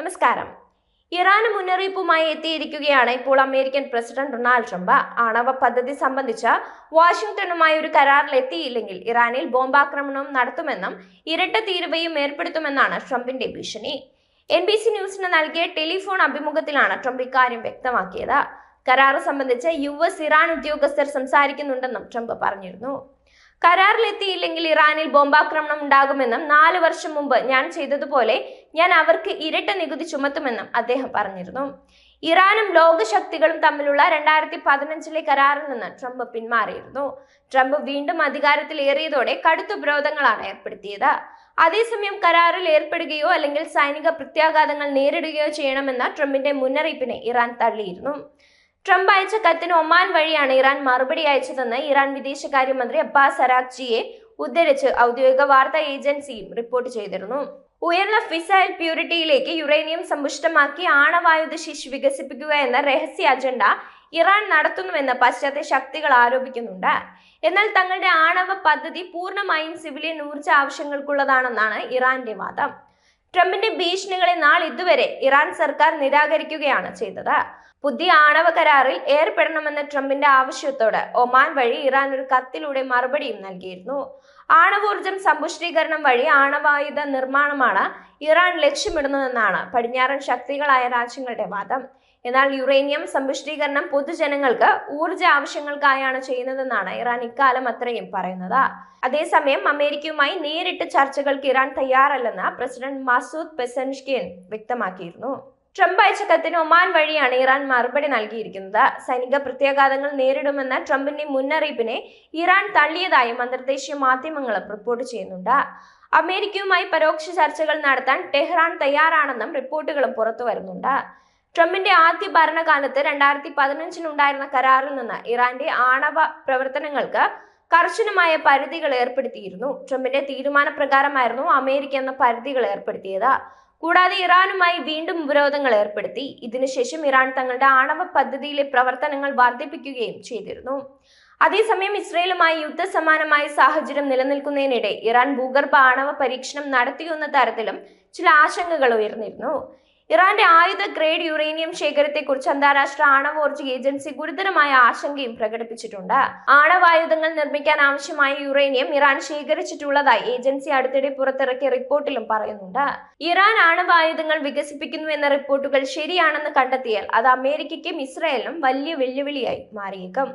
നമസ്കാരം. ഇറാന് മുന്നറിയിപ്പുമായി എത്തിയിരിക്കുകയാണ് ഇപ്പോൾ അമേരിക്കൻ പ്രസിഡന്റ് ഡൊണാൾഡ് ട്രംപ്. ആണവ പദ്ധതി സംബന്ധിച്ച വാഷിംഗ്ടണുമായി ഒരു കരാറിൽ എത്തിയില്ലെങ്കിൽ ഇറാനിൽ ബോംബാക്രമണം നടത്തുമെന്നും ഇരട്ട തീരുവയും ഏർപ്പെടുത്തുമെന്നാണ് ട്രംപിന്റെ ഭീഷണി. എൻ ബി സി ന്യൂസിന് നൽകിയ ടെലിഫോൺ അഭിമുഖത്തിലാണ് ട്രംപ് ഇക്കാര്യം വ്യക്തമാക്കിയത്. കരാറ് സംബന്ധിച്ച് യു എസ് ഇറാൻ ഉദ്യോഗസ്ഥർ സംസാരിക്കുന്നുണ്ടെന്നും ട്രംപ് പറഞ്ഞിരുന്നു. കരാറിലെത്തിയില്ലെങ്കിൽ ഇറാനിൽ ബോംബാക്രമണം ഉണ്ടാകുമെന്നും നാല് വർഷം മുമ്പ് ഞാൻ ചെയ്തതുപോലെ ഞാൻ അവർക്ക് ഇരട്ട നികുതി ചുമത്തുമെന്നും അദ്ദേഹം പറഞ്ഞിരുന്നു. ഇറാനും ലോകശക്തികളും തമ്മിലുള്ള രണ്ടായിരത്തി പതിനഞ്ചിലെ കരാറിൽ നിന്ന് ട്രംപ് പിന്മാറിയിരുന്നു. ട്രംപ് വീണ്ടും അധികാരത്തിൽ അധികാരത്തിലേറിയതോടെ കടുത്ത ഉപരോധങ്ങളാണ് ഏർപ്പെടുത്തിയത്. അതേസമയം കരാറിൽ ഏർപ്പെടുകയോ അല്ലെങ്കിൽ സൈനിക പ്രത്യാഘാതങ്ങൾ നേരിടുകയോ ചെയ്യണമെന്ന ട്രംപിന്റെ മുന്നറിയിപ്പിനെ ഇറാൻ തള്ളിയിരുന്നു. ട്രംപ് അയച്ച കത്തിന് ഒമാൻ വഴിയാണ് ഇറാൻ മറുപടി അയച്ചതെന്ന് ഇറാൻ വിദേശകാര്യമന്ത്രി അബ്ബാസ് അറാഖ്ജിയെ ഉദ്ധരിച്ച് ഔദ്യോഗിക വാർത്താ ഏജൻസിയും റിപ്പോർട്ട് ചെയ്തിരുന്നു. ഉയർന്ന ഫിസൈൽ പ്യൂരിറ്റിയിലേക്ക് യുറേനിയം സമ്പുഷ്ടമാക്കി ആണവായുധ ശേഷി വികസിപ്പിക്കുക എന്ന രഹസ്യ അജണ്ട ഇറാൻ നടത്തുന്നുവെന്ന് പാശ്ചാത്യ ശക്തികൾ ആരോപിക്കുന്നുണ്ട്. എന്നാൽ തങ്ങളുടെ ആണവ പദ്ധതി പൂർണമായും സിവിലിയൻ ഊർജ ആവശ്യങ്ങൾക്കുള്ളതാണെന്നാണ് ഇറാന്റെ വാദം. ട്രംപിന്റെ ഭീഷണികളെ നാളിതുവരെ ഇറാൻ സർക്കാർ നിരാകരിക്കുകയാണ് ചെയ്തത്. പുതിയ ആണവ കരാറിൽ ഏർപ്പെടണമെന്ന ട്രംപിന്റെ ആവശ്യത്തോട് ഒമാൻ വഴി ഇറാൻ ഒരു കത്തിലൂടെ മറുപടിയും നൽകിയിരുന്നു. ആണവോർജം സമ്പുഷ്ടീകരണം വഴി ആണവായുധ നിർമ്മാണമാണ് ഇറാൻ ലക്ഷ്യമിടുന്നതെന്നാണ് പടിഞ്ഞാറൻ ശക്തികളായ രാജ്യങ്ങളുടെ വാദം. എന്നാൽ യുറേനിയം സമ്പുഷ്ടീകരണം പൊതുജനങ്ങൾക്ക് ഊർജ ആവശ്യങ്ങൾക്കായാണ് ചെയ്യുന്നതെന്നാണ് ഇറാൻ ഇക്കാലം അത്രയും പറയുന്നത്. അതേസമയം അമേരിക്കയുമായി നേരിട്ട് ചർച്ചകൾക്ക് ഇറാൻ തയ്യാറല്ലെന്ന് പ്രസിഡന്റ് മസൂദ് പെസൻഷ്കിൻ വ്യക്തമാക്കിയിരുന്നു. ട്രംപ് അയച്ച കത്തിന് ഒമാൻ വഴിയാണ് ഇറാൻ മറുപടി നൽകിയിരിക്കുന്നത്. സൈനിക പ്രത്യാഘാതങ്ങൾ നേരിടുമെന്ന ട്രംപിന്റെ മുന്നറിയിപ്പിനെ ഇറാൻ തള്ളിയതായും അന്തർദേശീയ മാധ്യമങ്ങൾ റിപ്പോർട്ട് ചെയ്യുന്നുണ്ട്. അമേരിക്കയുമായി പരോക്ഷ ചർച്ചകൾ നടത്താൻ ടെഹ്റാൻ തയ്യാറാണെന്നും റിപ്പോർട്ടുകളും പുറത്തു വരുന്നുണ്ട്. ട്രംപിന്റെ ആദ്യ ഭരണകാലത്ത് രണ്ടായിരത്തി പതിനഞ്ചിനുണ്ടായിരുന്ന കരാറിൽ നിന്ന് ഇറാന്റെ ആണവ പ്രവർത്തനങ്ങൾക്ക് കർശനമായ പരിധികൾ ഏർപ്പെടുത്തിയിരുന്നു. ട്രംപിന്റെ തീരുമാനപ്രകാരമായിരുന്നു അമേരിക്ക എന്ന പരിധികൾ ഏർപ്പെടുത്തിയത്. കൂടാതെ ഇറാനുമായി വീണ്ടും ഉപരോധങ്ങൾ ഏർപ്പെടുത്തി. ഇതിനുശേഷം ഇറാൻ തങ്ങളുടെ ആണവ പദ്ധതിയിലെ പ്രവർത്തനങ്ങൾ വർദ്ധിപ്പിക്കുകയും ചെയ്തിരുന്നു. അതേസമയം ഇസ്രയേലുമായി യുദ്ധസമാനമായ സാഹചര്യം നിലനിൽക്കുന്നതിനിടെ ഇറാൻ ഭൂഗർഭ ആണവ പരീക്ഷണം നടത്തിയെന്ന തരത്തിലും ചില ആശങ്കകൾ ഉയർന്നിരുന്നു. ഇറാന്റെ ആയുധ ഗ്രേഡ് യുറേനിയം ശേഖരത്തെക്കുറിച്ച് അന്താരാഷ്ട്ര ആണവോർജ ഏജൻസി ഗുരുതരമായ ആശങ്കയും പ്രകടിപ്പിച്ചിട്ടുണ്ട്. ആണവായുധങ്ങൾ നിർമ്മിക്കാൻ ആവശ്യമായ യുറേനിയം ഇറാൻ ശേഖരിച്ചിട്ടുള്ളതായി ഏജൻസി അടുത്തിടെ പുറത്തിറക്കിയ റിപ്പോർട്ടിലും പറയുന്നുണ്ട്. ഇറാൻ ആണവായുധങ്ങൾ വികസിപ്പിക്കുന്നു എന്ന റിപ്പോർട്ടുകൾ ശരിയാണെന്ന് കണ്ടെത്തിയാൽ അത് അമേരിക്കയ്ക്കും ഇസ്രായേലിനും വലിയ വെല്ലുവിളിയായി മാറിയേക്കും.